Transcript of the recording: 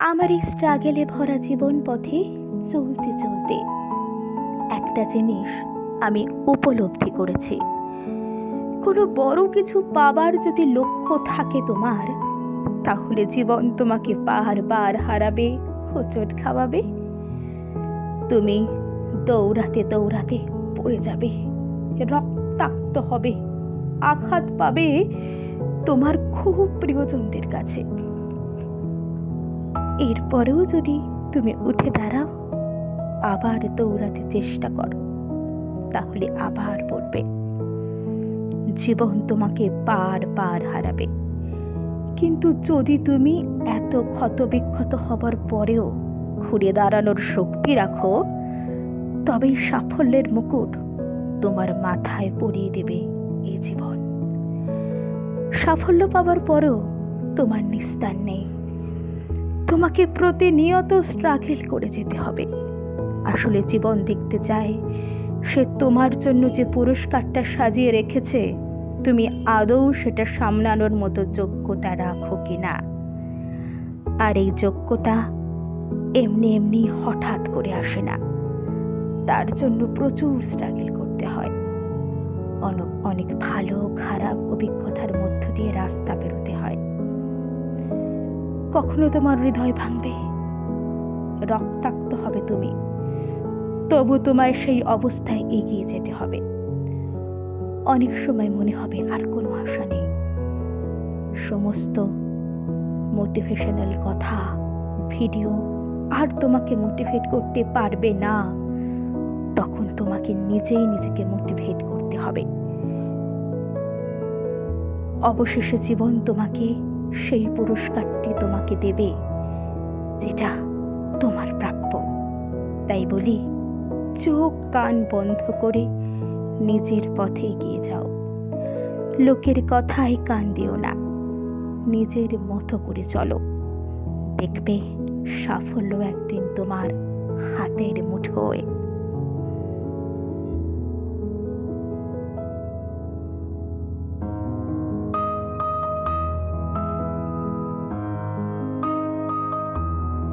আমার এই স্ট্রাগেলে ভরা জীবন পথে চলতে চলতে একটা জিনিস আমি উপলব্ধি করেছি। কোনো বড় কিছু পাবার যদি লক্ষ্য থাকে তোমার, তাহলে জীবন তোমাকে বারবার হারাবে, হোঁচট খাওয়াবে। তুমি দৌড়াতে দৌড়াতে পড়ে যাবে, রক্তাক্ত হবে, আঘাত পাবে তোমার খুব প্রিয়জনদের কাছে। এরপরেও যদি তুমি উঠে দাঁড়াও, আবার দৌড়াতে চেষ্টা করো। তাহলে আবার পড়বে জীবন তোমাকে বার বার হারাবে। কিন্তু যদি তুমি এত ক্ষতবিক্ষত হবার পরেও ঘুরে দাঁড়ানোর শক্তি রাখো তবেই সাফল্যের মুকুট তোমার মাথায় পরিয়ে দেবে এ জীবন। সাফল্য পাবার পরেও তোমার নিস্তার নেই। তোমাকে প্রতিনিয়ত স্ট্রাগল করে যেতে হবে। আসলে জীবন দেখতে চায়, সে তোমার জন্য যে পুরস্কারটা সাজিয়ে রেখেছে, তুমি আদৌ সেটা সামলানোর মতো যোগ্যতা রাখো কি না? আর এই যোগ্যতা এমনি এমনি হঠাৎ করে আসে না। তার জন্য প্রচুর স্ট্রাগল করতে হয়। অন- অনেক ভালো, খারাপ অভিজ্ঞতার কখনো তোমার হৃদয় ভাঙবে? রক্তাক্ত হবে তুমি। তবু তোমায় সেই অবস্থায় এগিয়ে যেতে হবে। অনেক সময় মনে হবে আর কোনো আশা নেই। সমস্ত মোটিভেশনাল কথা ভিডিও আর তোমাকে মোটিভেট করতে পারবে না। তখন তোমাকে নিজেই নিজেকে মোটিভেট করতে হবে। অবশেষে জীবন তোমাকে সেই পুরস্কারটি তোমাকে দেবে, যেটা তোমার প্রাপ্য। তাই বলি, চোখ কান বন্ধ করে নিজের পথে এগিয়ে যাও। লোকের কথায় কান দিও না, নিজের মতো করে চলো। দেখবে সাফল্য একদিন তোমার হাতের মুঠোয়।